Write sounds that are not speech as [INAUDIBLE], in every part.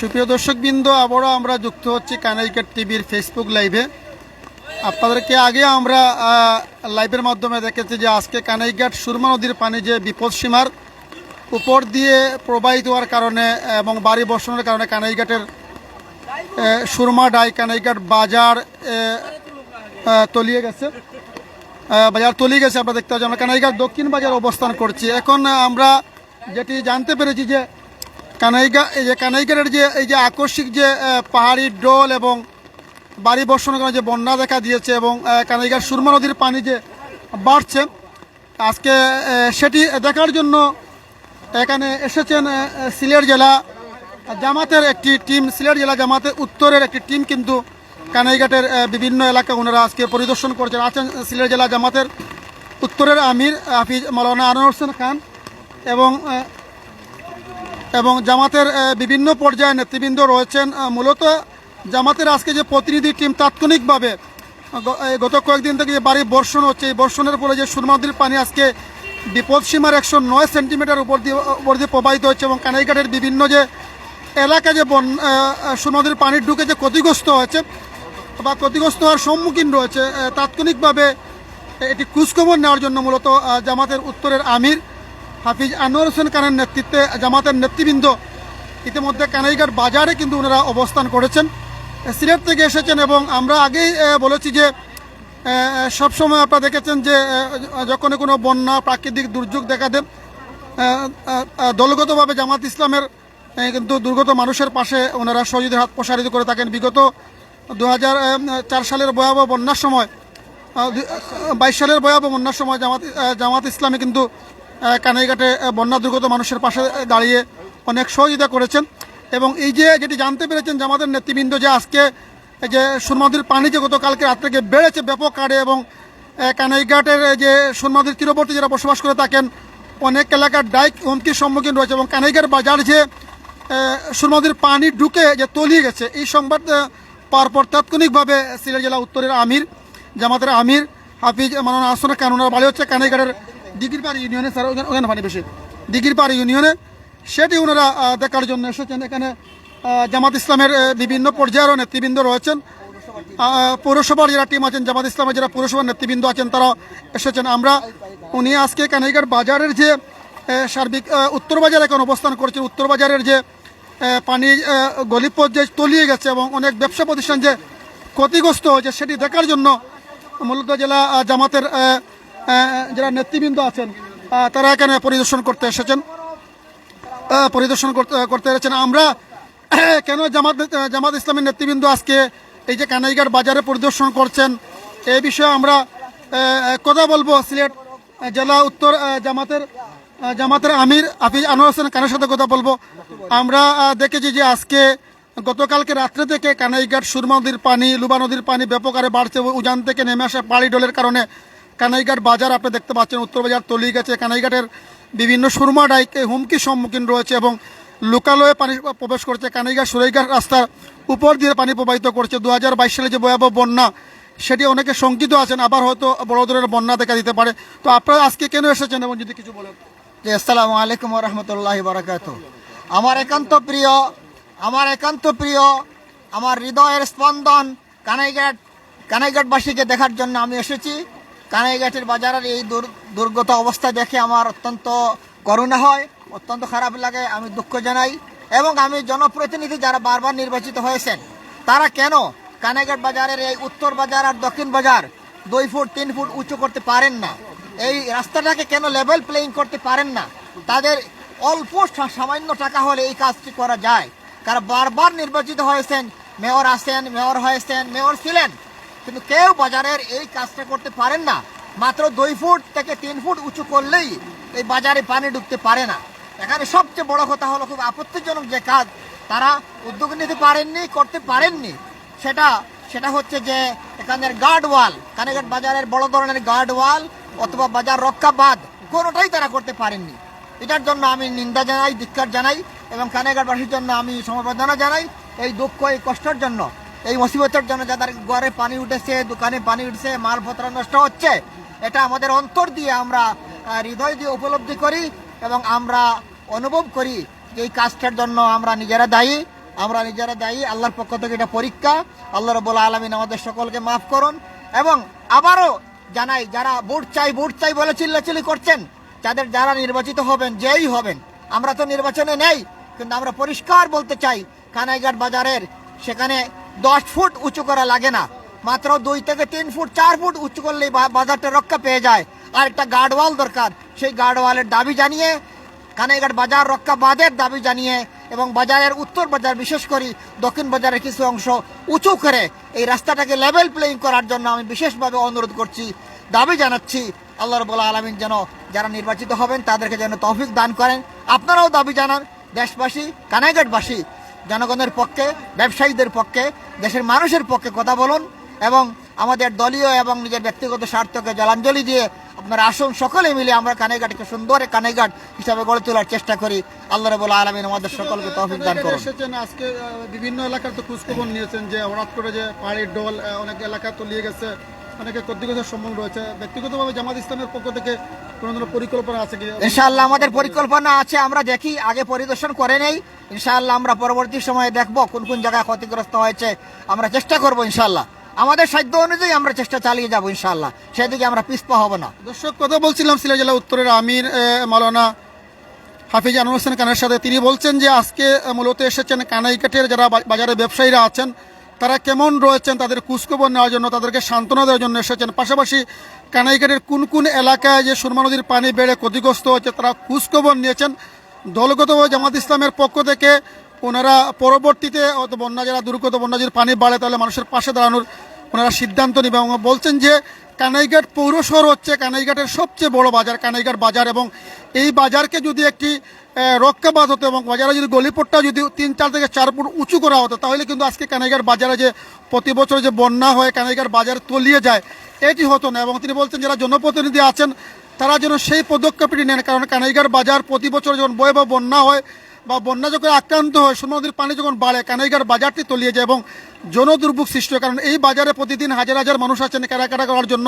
সুপ্রিয় দর্শকবৃন্দ, আবারও আমরা যুক্ত হচ্ছি কানাইকার টিভির ফেসবুক লাইভে আপনাদেরকে আগে আমরা লাইভের মাধ্যমে দেখেছি যে আজকে কানাইঘাট সুরমা নদীর পানি যে বিপদ সীমার উপর দিয়ে প্রবাহিত হওয়ার কারণে এবং বাড়ি বসানোর কারণে কানাইঘাটের সুরমা ডাই কানাইঘাট বাজার তলিয়ে গেছে। বাজার তলিয়ে গেছে আমরা দেখতে পাচ্ছি আমরা কানাইঘাট দক্ষিণ বাজার অবস্থান করছি। এখন আমরা যেটি জানতে পেরেছি যে কানাইগা, এই যে কানাইঘাটের যে, এই যে আকস্মিক যে পাহাড়ি ডোল এবং বাড়ি বর্ষণের কারণে যে বন্যা দেখা দিয়েছে এবং কানাইঘাট সুরমা নদীর পানি যে বাড়ছে, আজকে সেটি দেখার জন্য এখানে এসেছেন সিলেট জেলা জামাতের একটি টিম। সিলেট জেলা জামাতের উত্তরের একটি টিম কিন্তু কানাইঘাটের বিভিন্ন এলাকা ওনারা আজকে পরিদর্শন করছেন। আছেন সিলেট জেলা জামাতের উত্তরের আমির হাফিজ মালানা আনোয়ার হোসেন খান এবং এবং জামাতের বিভিন্ন পর্যায়ে নেতৃবৃন্দ রয়েছেন। মূলত জামাতের আজকে যে প্রতিনিধি টিম তাৎক্ষণিকভাবে গত কয়েকদিন থেকে যে বাড়ি বর্ষণ হচ্ছে, এই বর্ষণের ফলে যে সুরমাদির পানি আজকে বিপদ সীমার একশো নয় সেন্টিমিটার উপর দিয়ে উপর দিয়ে প্রবাহিত হচ্ছে এবং কানাইঘাটের বিভিন্ন যে এলাকা যে বন সুরমাদির পানির ঢুকে যে ক্ষতিগ্রস্ত হয়েছে বা ক্ষতিগ্রস্ত হওয়ার সম্মুখীন রয়েছে তাৎক্ষণিকভাবে এটি খোঁজখবর নেওয়ার জন্য মূলত জামাতের উত্তরের আমির হাফিজ আনোয়ার হোসেন খানের নেতৃত্বে জামাতের নেতৃবৃন্দ ইতিমধ্যে কানাইঘাট বাজারে কিন্তু ওনারা অবস্থান করেছেন। সিলেট থেকে এসেছেন এবং আমরা আগেই বলেছি যে সবসময় আপনারা দেখেছেন যে যখন কোনো বন্যা, প্রাকৃতিক দুর্যোগ দেখা দেন দলগতভাবে জামাত ইসলামের কিন্তু দুর্গত মানুষের পাশে ওনারা সহযোগীদের হাত প্রসারিত করে থাকেন। বিগত দু সালের ভয়াবহ বন্যার সময় বাইশ সালের ভয়াবহ বন্যার সময় জামাত জামাত ইসলামী কিন্তু কানাইঘাটে বন্যা দুর্গত মানুষের পাশে দাঁড়িয়ে অনেক সহযোগিতা করেছেন। এবং এই যে যেটি জানতে পেরেছেন যে আমাদের নেতৃবৃন্দ যে আজকে যে সুরমাদির পানি যে গতকালকে রাত বেড়েছে ব্যাপক হারে এবং কানাইঘাটের যে সুরমাদির তীরবর্তী যারা বসবাস করে থাকেন অনেক এলাকার ডাইক হুমকির সম্মুখীন রয়েছে এবং কানাইঘাট বাজার যে সুরমাদির পানি ঢুকে যে তলিয়ে গেছে এই সংবাদ আহ, পাওয়ার পর তাৎক্ষণিকভাবে সিলেট জেলা উত্তরের আমির জামাতের আমির হাফিজ মানানা আসনে কানুনার বাড়ি হচ্ছে কানাইঘাটের দিঘিরপাড়ি ইউনিয়নে, স্যার, ওখানে ওখানে পানি বেশি। দিঘিরপাড়ি ইউনিয়নে, সেটি ওনারা দেখার জন্য এসেছেন। এখানে জামাত ইসলামের বিভিন্ন পর্যায়েরও নেতৃবৃন্দ রয়েছেন। পৌরসভার যারা টিম আছেন, জামাত ইসলামের যারা পৌরসভার নেতৃবৃন্দ আছেন তারা এসেছেন। আমরা, উনি আজকে কানাইঘাট বাজারের যে সার্বিক উত্তর বাজার এখন অবস্থান করছেন, উত্তর বাজারের যে পানি গলিপথ যে তলিয়ে গেছে এবং অনেক ব্যবসা প্রতিষ্ঠান যে ক্ষতিগ্রস্ত হয়েছে, সেটি দেখার জন্য মূলত জেলা জামাতের যারা নেতৃবৃন্দ আছেন তারা এখানে পরিদর্শন করতে এসেছেন। পরিদর্শন করতে করতে এসেছেন। আমরা [CLEARS THROAT] কেন জামাত জামাত ইসলামের নেতৃবৃন্দ আজকে এই যে কানাইঘাট বাজারে পরিদর্শন করছেন এই বিষয়ে আমরা কথা বলব সিলেট জেলা উত্তর জামাতের জামাতের আমির হাফিজ আনোয়ার হোসেন কানের সাথে কথা বলব। আমরা দেখেছি যে আজকে গতকালকে রাত্রে থেকে কানাইঘাট সুরমা নদীর পানি, লুবা নদীর পানি ব্যাপক হারে বাড়ছে উজান থেকে নেমে আসা পাড়ি ডোলের কারণে কানাইঘাট বাজার, আপনি দেখতে পাচ্ছেন উত্তর বাজার তলিয়ে গেছে। কানাইঘাটের বিভিন্ন সুরমা ডাইকে হুমকির সম্মুখীন রয়েছে এবং লোকালয়ে পানি প্রবেশ করছে। কানাইঘাট সুরাইঘাট রাস্তার উপর দিয়ে পানি প্রবাহিত করছে। দু হাজার বাইশ সালে যে ভয়াবহ বন্যা, সেটি অনেকে শঙ্কিত আছেন। আবার হয়তো বড় ধরনের বন্যা দেখা দিতে পারে। তো আপনারা আজকে কেন এসেছেন এবং যদি কিছু বলেন? জি, আসসালামু আলাইকুম রহমতুল্লাহ বারাকাতু আমার একান্ত প্রিয়, আমার একান্ত প্রিয়, আমার হৃদয়ের স্পন্দন কানাইঘাট, কানাইঘাটবাসীকে দেখার জন্য আমি এসেছি। কানাইঘাটের বাজারের এই দুর্গত অবস্থা দেখে আমার অত্যন্ত করুণা হয়, অত্যন্ত খারাপ লাগে, আমি দুঃখ জানাই এবং আমি জনপ্রতিনিধি যারা বারবার নির্বাচিত হয়েছেন, তারা কেন কানাইঘাট বাজারের এই উত্তর বাজার আর দক্ষিণ বাজার দুই ফুট, তিন ফুট উঁচু করতে পারেন না? এই রাস্তাটাকে কেন লেভেল প্লেইং করতে পারেন না? তাদের অল্প সামান্য টাকা হলে এই কাজটি করা যায়। কারণ বারবার নির্বাচিত হয়েছেন, মেয়র আসেন মেয়র হয়েছেন, মেয়র ছিলেন কিন্তু কেউ বাজারের এই কাজটা করতে পারেন না। মাত্র দুই ফুট থেকে তিন ফুট উঁচু করলেই এই বাজারে পানি ঢুকতে পারে না। এখানে সবচেয়ে বড় কথা হলো খুব আপত্তিজনক যে কাজ তারা উদ্যোগ নিতে পারেননি, করতে পারেননি। সেটা সেটা হচ্ছে যে এখানের গার্ড ওয়াল কানেঘাট বাজারের বড় ধরনের গার্ড ওয়াল অথবা বাজার রক্ষা বাঁধ, কোনোটাই তারা করতে পারেননি। এটার জন্য আমি নিন্দা জানাই, ধিক্কার জানাই এবং কানেঘাটবাসীর জন্য আমি সমবেদনা জানাই এই দুঃখ, এই কষ্টের জন্য। এই মুসিবতের জন্য যাদের ঘরে পানি উঠেছে, দোকানে পানি উঠেছে মালপত্র নষ্ট হচ্ছে, এটা আমাদের অন্তর দিয়ে আমরা হৃদয় দিয়ে উপলব্ধি করি এবং আমরা অনুভব করি যে এই কাজটার জন্য আমরা নিজেরা দায়ী। আমরা নিজেরা দায়ী, আল্লাহর পক্ষ থেকে এটা পরীক্ষা। আল্লাহ রবুল্লা আলমিন আমাদের সকলকে মাফ করুন এবং আবারও জানাই, যারা ভোট চাই ভোট চাই বলে চিল্লাচিল্লি করছেন, যাদের যারা নির্বাচিত হবেন, যেই হবেন। আমরা তো নির্বাচনে নেই, কিন্তু আমরা পরিষ্কার বলতে চাই, কানাইঘাট বাজারের, সেখানে দশ ফুট উঁচু করা লাগে না। মাত্র দুই থেকে তিন ফুট, চার ফুট উঁচু করলেই বাজারটা রক্ষা পেয়ে যায়। আর একটা গার্ডওয়াল দরকার। সেই গার্ডওয়ালের দাবি জানিয়ে কানাইঘাট বাজার রক্ষা বাঁধের দাবি জানিয়ে এবং বাজারের উত্তর বাজার, বিশেষ করে দক্ষিণ বাজারের কিছু অংশ উঁচু করে এই রাস্তাটাকে লেভেল প্লেইং করার জন্য আমি বিশেষভাবে অনুরোধ করছি, দাবি জানাচ্ছি। আল্লাহ রবুল্লা আলমিন যেন যারা নির্বাচিত হবেন তাদেরকে যেন তৌফিক দান করেন। আপনারাও দাবি জানান, দেশবাসী, কানাইঘাটবাসী জনগণের পক্ষে, ব্যবসায়ীদের পক্ষে, দেশের মানুষের পক্ষে কথা বলুন এবং আমাদের দলীয় এবং নিজের ব্যক্তিগত স্বার্থকে জলাঞ্জলি দিয়ে আপনারা আসুন, সকলে মিলে আমরা কানাইঘাটকে সুন্দর কানেঘাট হিসাবে গড়ে তোলার চেষ্টা করি। আল্লাহ রবুল আলমিন আমাদের সকলকে তৌফিক দান করুন। এসেছেন আজকে বিভিন্ন এলাকার তো খোঁজখবর নিয়েছেন যে হঠাৎ করে যে পাহাড়ির ডোল অনেক এলাকা তলিয়ে গেছে। অনেকে ক্ষতিগ্রস্তের সম্মুখীন রয়েছে। ব্যক্তিগতভাবে জামাত ইসলামের পক্ষ থেকে কোনো ধরনের পরিকল্পনা আছে কি? ইনশাআল্লাহ আমাদের পরিকল্পনা আছে আমরা দেখি আগে পরিদর্শন করে নেই। ইনশাআল্লাহ আমরা পরবর্তী সময়ে দেখব কোন কোন জায়গায় ক্ষতিগ্রস্ত হয়েছে। আমরা চেষ্টা করব ইনশাআল্লাহ। আমাদের সাধ্য অনুযায়ী আমরা চেষ্টা চালিয়ে যাব ইনশাআল্লাহ। সেদিকে আমরা পিছপা হব না। দর্শক কথা বলছিলাম সিলেট জেলা উত্তরের আমির আহ, মাওলানা হাফিজ আনোয়ার হোসেন খানের সাথে। তিনি বলছেন যে আজকে মূলত এসেছেন কানাইকাটের যারা বাজারে ব্যবসায়ীরা আছেন তারা কেমন রয়েছেন, তাদের খোঁজখবর নেওয়ার জন্য, তাদেরকে সান্ত্বনা দেওয়ার জন্য এসেছেন। পাশাপাশি কানাইঘাটের কোন কোন এলাকায় যে সুরমা নদীর পানি বেড়ে ক্ষতিগ্রস্ত হয়েছে, তারা খোঁজখবর নিয়েছেন। দলগতভাবে জামাত ইসলামের পক্ষ থেকে ওনারা পরবর্তীতে বন্যা যারা, দুর্গত বন্যা যদি পানি বাড়ে, তাহলে মানুষের পাশে দাঁড়ানোর ওনারা সিদ্ধান্ত নেবে এবং বলছেন যে কানাইঘাট পৌর শহর হচ্ছে কানাইঘাটের সবচেয়ে বড় বাজার, কানাইঘাট বাজার। এবং এই বাজারকে যদি একটি রক্ষাবাদ হতো এবং বাজারে যদি গলিপট্টা যদি তিন চার থেকে চার ফুট উঁচু করা হতো, তাহলে কিন্তু আজকে কানাইঘাট বাজারে যে প্রতি বছর যে বন্যা হয়, কানাইঘাট বাজার তলিয়ে যায়, এটি হতো না। এবং তিনি বলছেন, যারা জনপ্রতিনিধি আছেন, তারা যেন সেই পদক্ষেপটি নেন। কারণ কানাইঘাট বাজার প্রতি বছর যখন বয়ে বা বন্যা হয় বা বন্যা যখন আক্রান্ত হয় সোনা নদীর পানি যখন বাড়ে, কানাইঘাট বাজারটি তলিয়ে যায় এবং জনদুর্ভোগ সৃষ্টি হয়। কারণ এই বাজারে প্রতিদিন হাজার হাজার মানুষ আছেন কেনাকাটা করার জন্য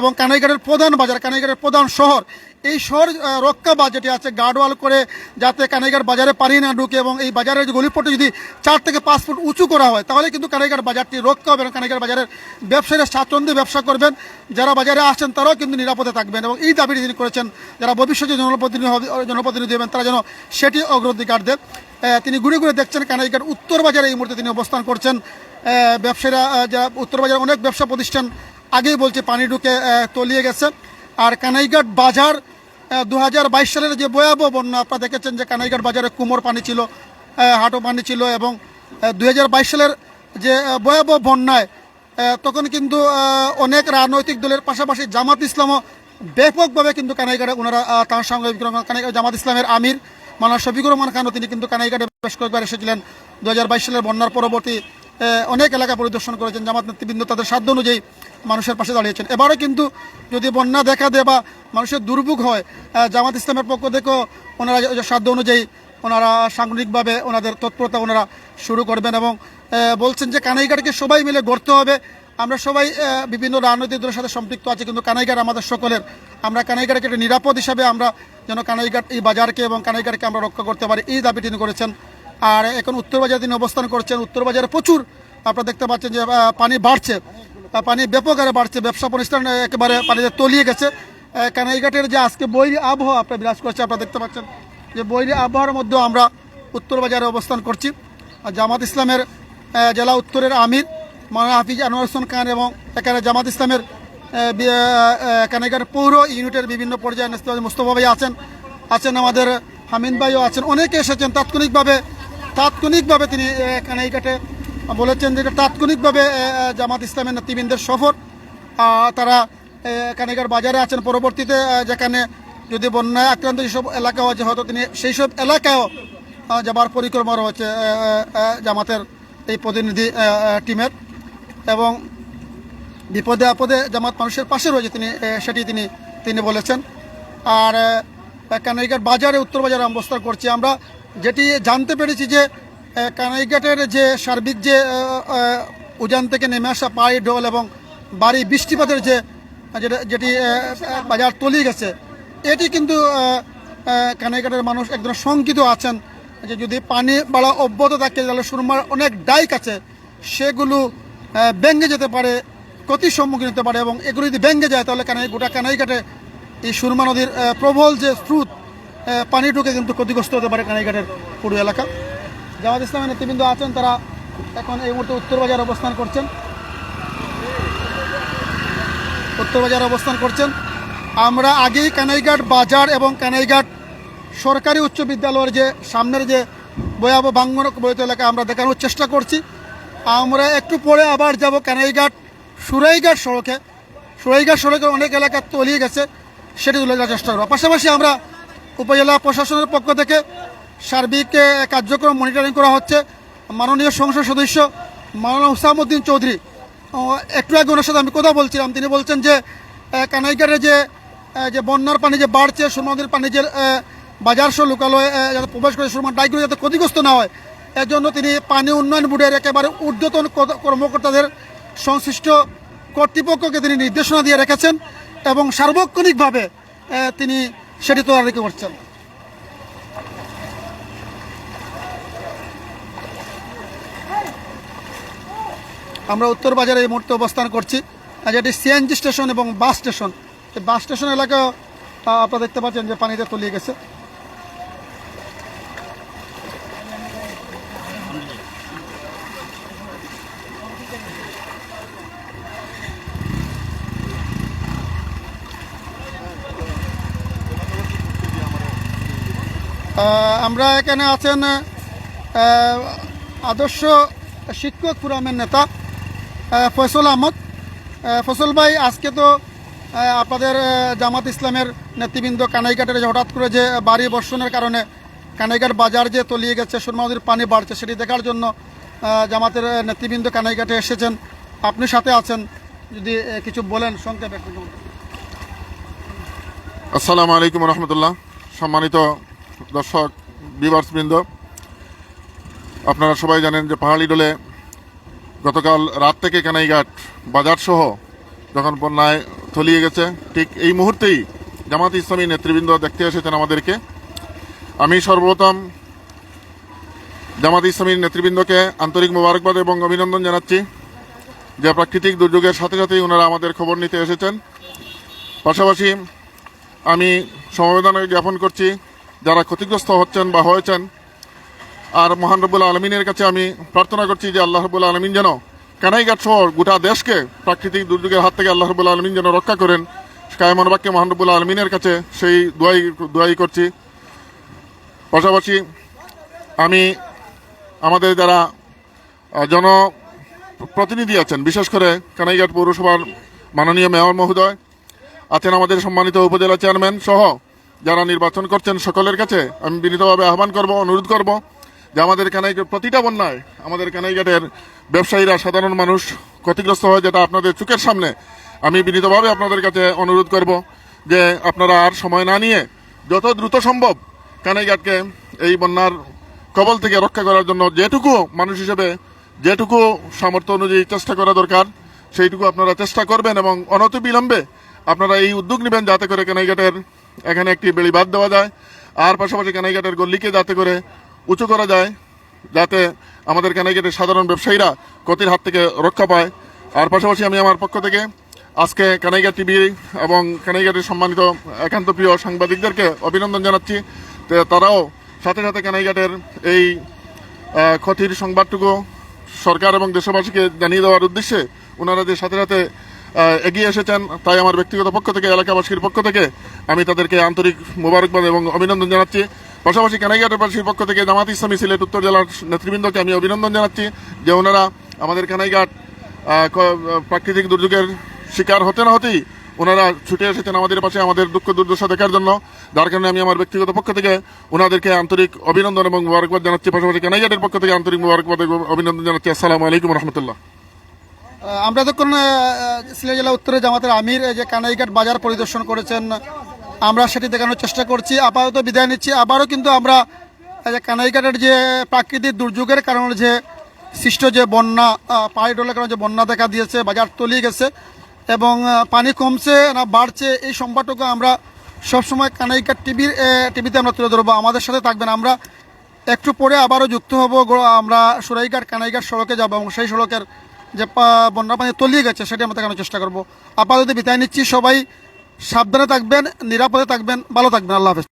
এবং কানাইঘাটের প্রধান বাজার, কানাইঘাটের প্রধান শহর। এই শহর রক্ষা বাজ যেটি আছে গার্ডওয়াল করে যাতে কানাইঘাট বাজারে পানি না ঢুকে এবং এই বাজারের যে গলিপটে যদি চার থেকে পাঁচ ফুট উঁচু করা হয়, তাহলে কিন্তু কানাইঘাট বাজারটি রক্ষা হবে এবং কানাইঘাট বাজারের ব্যবসায়ীরা স্বাচ্ছন্দ্যে ব্যবসা করবেন। যারা বাজারে আসছেন তারাও কিন্তু নিরাপদে থাকবেন এবং এই দাবিটি তিনি করেছেন। যারা ভবিষ্যতে জনপ্রতিনিধি জনপ্রতিনিধি হবেন, তারা যেন সেটি অগ্রাধিকার দেন তিনি ঘুরে ঘুরে দেখছেন কানাইঘাট উত্তর বাজারে এই মুহূর্তে তিনি অবস্থান করছেন। ব্যবসায়ীরা যা উত্তর বাজারে অনেক ব্যবসা প্রতিষ্ঠান আগেই বলছে পানি ঢুকে তলিয়ে গেছে। আর কানাইঘাট বাজার দু হাজার বাইশ সালের যে ভয়াবহ বন্যা আপনারা দেখেছেন যে কানাইঘাট বাজারে কুমোর পানি ছিল হাঁটু পানি ছিল এবং দু হাজার বাইশ সালের যে আহ, ভয়াবহ বন্যায় তখন কিন্তু অনেক রাজনৈতিক দলের পাশাপাশি জামাত ইসলামও ব্যাপকভাবে কিন্তু কানাইঘাটে ওনারা তার সঙ্গে কানাইঘাট জামাত ইসলামের আমির মানা শফিকুর রহমান খানও তিনি কিন্তু কানাইঘাটে বেশ কয়েকবার এসেছিলেন দু হাজার বাইশ সালের বন্যার পরবর্তী অনেক এলাকা পরিদর্শন করেছেন। জামাত নেতৃবৃন্দ তাদের সাধ্য অনুযায়ী মানুষের পাশে দাঁড়িয়েছেন। এবারও কিন্তু যদি বন্যা দেখা দেয় বা মানুষের দুর্ভোগ হয় জামাত ইসলামের পক্ষ থেকেও ওনারা সাধ্য অনুযায়ী ওনারা সাংগঠনিকভাবে ওনাদের তৎপরতা ওনারা শুরু করবেন এবং বলছেন যে কানাইঘাটকে সবাই মিলে গড়তে হবে। আমরা সবাই বিভিন্ন রাজনৈতিক দলের সাথে সম্পৃক্ত আছি, কিন্তু কানাইঘাট আমাদের সকলের আমরা কানাইঘাটকে একটা নিরাপদ হিসাবে আমরা যেন কানাইঘাট এই বাজারকে এবং কানাইঘাটকে আমরা রক্ষা করতে পারি, এই দাবি তিনি করেছেন। আর এখন উত্তর বাজারে তিনি অবস্থান করছেন উত্তর বাজারে প্রচুর আপনারা দেখতে পাচ্ছেন যে পানি বাড়ছে। পানি ব্যাপক হারে বাড়ছে, ব্যবসা প্রতিষ্ঠান একেবারে পানিতে তলিয়ে গেছে। কানাইঘাটের যে আজকে বৈরী আবহাওয়া আপনার বিরাজ করছে, আপনারা দেখতে পাচ্ছেন যে বৈরী আবহাওয়ার মধ্যেও আমরা উত্তর বাজারে অবস্থান করছি। জামাত ইসলামের জেলা উত্তরের আমির মাওলানা হাফিজ আনোয়ার হোসেন খান এবং এখানে জামাত ইসলামের কানাইঘাট পৌর ইউনিটের বিভিন্ন পর্যায়ে নেতৃত্ব মুস্তফা ভাই আছেন আছেন আমাদের হামিন ভাইও আছেন, অনেকে এসেছেন তাৎক্ষণিকভাবে তাৎক্ষণিকভাবে তিনি কানাইঘাটে বলেছেন যে তাৎক্ষণিকভাবে জামাত ইসলামের নেতৃবৃন্দের সফর। তারা কানাইঘাট বাজারে আছেন, পরবর্তীতে যেখানে যদি বন্যায় আক্রান্ত যেসব এলাকা আছে হয়তো তিনি সেই সব এলাকায়ও যাবার পরিক্রমা রয়েছে জামাতের এই প্রতিনিধি টিমের। এবং বিপদে আপদে জামাত মানুষের পাশে রয়েছে তিনি সেটি তিনি তিনি বলেছেন। আর কানাইঘাট বাজারে, উত্তর বাজারে অবস্থান করছি আমরা। যেটি জানতে পেরেছি যে কানাইঘাটের যে সার্বিক যে উজান থেকে নেমে আসা পায়ে ঢোল এবং বাড়ি বৃষ্টিপাতের যে, যেটা বাজার তলিয়ে গেছে, এটি কিন্তু কানাইঘাটের মানুষ একদম শঙ্কিত আছেন যে যদি পানি বাড়া অব্যাহত থাকে, তাহলে সুরমার অনেক ডাইক আছে, সেগুলো ভেঙে যেতে পারে। ক্ষতির সম্মুখীন হতে পারে এবং এগুলো যদি ভেঙে যায় তাহলে কানাই গোটা কানাইঘাটে এই সুরমা নদীর প্রবল যে স্রোত পানি ঢুকে কিন্তু ক্ষতিগ্রস্ত হতে পারে কানাইঘাটের পুরো এলাকা। জামাত ইসলামের নেতৃবৃন্দ আছেন, তারা এখন এই মুহূর্তে উত্তর বাজার অবস্থান করছেন। উত্তর বাজার অবস্থান করছেন। আমরা আগেই কানাইঘাট বাজার এবং কানাইঘাট সরকারি উচ্চ বিদ্যালয়ের যে সামনের যে ভয়াবহ বাঙ্গন বৈত এলাকা আমরা দেখানোর চেষ্টা করছি। আমরা একটু পরে আবার যাব কানাইঘাট সুরাইঘাট সড়কে সুরাইঘাট সড়কে অনেক এলাকা তলিয়ে গেছে, সেটি তুলে দেওয়ার চেষ্টা করব। পাশাপাশি আমরা উপজেলা প্রশাসনের পক্ষ থেকে সার্বিক কার্যক্রম মনিটরিং করা হচ্ছে। মাননীয় সংসদ সদস্য মাওলানা হুসামুদ্দিন চৌধুরী একটু আগে ওনার সাথে আমি কথা বলছিলাম। তিনি বলছেন যে কানাইঘাটে যে যে বন্যার পানি যে বাড়ছে সুরমাদের পানি যে বাজার সহ লোকালয়ে যাতে প্রবেশ করে সুরমার ডাইগুলো যাতে ক্ষতিগ্রস্ত না হয়, এর জন্য তিনি পানি উন্নয়ন বোর্ডের একেবারে ঊর্ধ্বতন কর্মকর্তাদের সংশ্লিষ্ট কর্তৃপক্ষকে তিনি নির্দেশনা দিয়ে রেখেছেন এবং সার্বক্ষণিকভাবে তিনি সেটি তদারকি করছেন। আমরা উত্তর বাজারে এই মুহূর্তে অবস্থান করছি। যেটি সিএনজি স্টেশন এবং বাস স্টেশন। বাস স্টেশন এলাকা আপনারা দেখতে পাচ্ছেন যে পানিতে তলিয়ে গেছে। আমরা এখানে আছেন আদর্শ শিক্ষক ফোরামের নেতা ফয়সল আহমদ। ফসল ভাই, আজকে তো আপনাদের জামাত ইসলামের নেতৃবৃন্দ কানাইঘাটের যে হঠাৎ করে যে বাড়ি বর্ষণের কারণে কানাইঘাট বাজার যে তলিয়ে গেছে সুরমা নদীর পানি বাড়ছে, সেটি দেখার জন্য জামাতের নেতৃবৃন্দ কানাইঘাটে এসেছেন। আপনি সাথে আছেন, যদি কিছু বলেন, সংক্ষেপে আসসালামু আলাইকুম রহমতুল্লাহ। সম্মানিত দর্শক বৃন্দ, আপনারা সবাই জানেন যে পাহাড়ি ডোলে গতকাল রাত থেকে কানাইঘাট বাজার সহ যখন বন্যায় তলিয়ে গেছে, ঠিক এই মুহূর্তেই জামাত ইসলামী নেতৃবৃন্দ দেখতে এসেছেন আমাদেরকে। আমি সর্বপ্রথম জামাত ইসলামীর নেতৃবৃন্দকে আন্তরিক মোবারকবাদ এবং অভিনন্দন জানাচ্ছি যে প্রাকৃতিক দুর্যোগের সাথে সাথেই ওনারা আমাদের খবর নিতে এসেছেন। পাশাপাশি আমি সমবেদনা জ্ঞাপন করছি যারা ক্ষতিগ্রস্ত হচ্ছেন বা হয়েছেন, আর মহান রব্বুল আলমিনের কাছে আমি প্রার্থনা করছি যে আল্লাহ রব্বুল আলমিন যেন কানাইঘাট সহ গোটা দেশকে প্রাকৃতিক দুর্যোগের হাত থেকে আল্লাহ রব্বুল আলমিন যেন রক্ষা করেন কায়মন বাক্যে মহান রব্বুল আলমিনের কাছে সেই দোয়াই দোয়াই করছি। পাশাপাশি আমি আমাদের যারা জন প্রতিনিধি আছেন, বিশেষ করে কানাইঘাট পৌরসভার মাননীয় মেয়র মহোদয়, আছেন আমাদের সম্মানিত উপজেলা চেয়ারম্যান সহ যারা নির্বাচন করছেন সকলের কাছে আমি বিনীতভাবে আহ্বান করব, অনুরোধ করব যে আমাদের কানাইঘাট প্রতিটা বন্যায়, আমাদের কানাইঘাটের ব্যবসায়ীরা, সাধারণ মানুষ ক্ষতিগ্রস্ত হয় যেটা আপনাদের চোখের সামনে। আমি বিনীতভাবে আপনাদের কাছে অনুরোধ করব যে আপনারা আর সময় না নিয়ে যত দ্রুত সম্ভব কানাইঘাটকে এই বন্যার কবল থেকে রক্ষা করার জন্য যেটুকু মানুষ হিসেবে যেটুকু সামর্থ্য অনুযায়ী চেষ্টা করা দরকার, সেইটুকু আপনারা চেষ্টা করবেন এবং অনত বিলম্বে আপনারা এই উদ্যোগ নেবেন যাতে করে কানাইঘাটের এখানে একটি বেড়ি বাদ দেওয়া যায়। আর পাশাপাশি কানাইঘাটের গল্লিকে যাতে করে উঁচু করা যায়, যাতে আমাদের কানাইঘাটের সাধারণ ব্যবসায়ীরা ক্ষতির হাত থেকে রক্ষা পায়। আর পাশাপাশি আমি আমার পক্ষ থেকে আজকে কানাইঘাট টিভি এবং কানাইঘাটের সম্মানিত একান্ত প্রিয় সাংবাদিকদেরকে অভিনন্দন জানাচ্ছি। তো তারাও সাথে সাথে কানাইঘাটের এই ক্ষতির সংবাদটুকু সরকার এবং দেশবাসীকে জানিয়ে দেওয়ার উদ্দেশ্যে ওনারা যে সাথে সাথে এগিয়ে এসেছেন তাই আমার ব্যক্তিগত পক্ষ থেকে, এলাকাবাসীর পক্ষ থেকে আমি তাদেরকে আন্তরিক মোবারকবাদ এবং অভিনন্দন জানাচ্ছি। পাশাপাশি কানাইঘাটবাসীর পক্ষ থেকে জামাত ইসলামী সিলেট উত্তর জেলার নেতৃবৃন্দকে আমি অভিনন্দন জানাচ্ছি যে ওনারা আমাদের কানাইঘাট প্রাকৃতিক দুর্যোগের শিকার হতে না হতেই ওনারা ছুটে এসেছেন আমাদের পাশে আমাদের দুঃখ দুর্দশা দেখার জন্য। যার কারণে আমি আমার ব্যক্তিগত পক্ষ থেকে ওনাদেরকে আন্তরিক অভিনন্দন এবং মোবারকবাদ জানাচ্ছি। পাশাপাশি কানাইঘাটের পক্ষ থেকে আন্তরিক মোবারকবাদ অভিনন্দন জানাচ্ছি। আসসালামু আলাইকুম রহমতুল্লাহ। আমরা যখন সিলেট জেলা উত্তরে জামাতের আমির যে কানাইঘাট বাজার পরিদর্শন করেছেন, আমরা সেটি দেখানোর চেষ্টা করছি। আপাতত বিদায় নিচ্ছি। আবারও কিন্তু আমরা কানাইঘাটের যে প্রাকৃতিক দুর্যোগের কারণে যে সৃষ্ট যে বন্যা পাহাড়ি ডলের কারণে যে বন্যা দেখা দিয়েছে, বাজার তলিয়ে গেছে, এবং পানি কমছে না বাড়ছে, এই সংবাদটুকু আমরা সবসময় কানাইঘাট টিভির টিভিতে আমরা তুলে ধরবো। আমাদের সাথে থাকবেন আমরা। একটু পরে আবারও যুক্ত হব আমরা সুরাইঘাট কানাইঘাট সড়কে যাব, এবং সেই সড়কের যে বন্যার বন্যা পানি তলিয়ে গেছে, সেটি আমরা দেখানোর চেষ্টা করব। আপাতত বিদায় নিচ্ছি, সবাই সাবধানে থাকবেন, নিরাপদে থাকবেন, ভালো থাকবেন। আল্লাহ হাফেজ।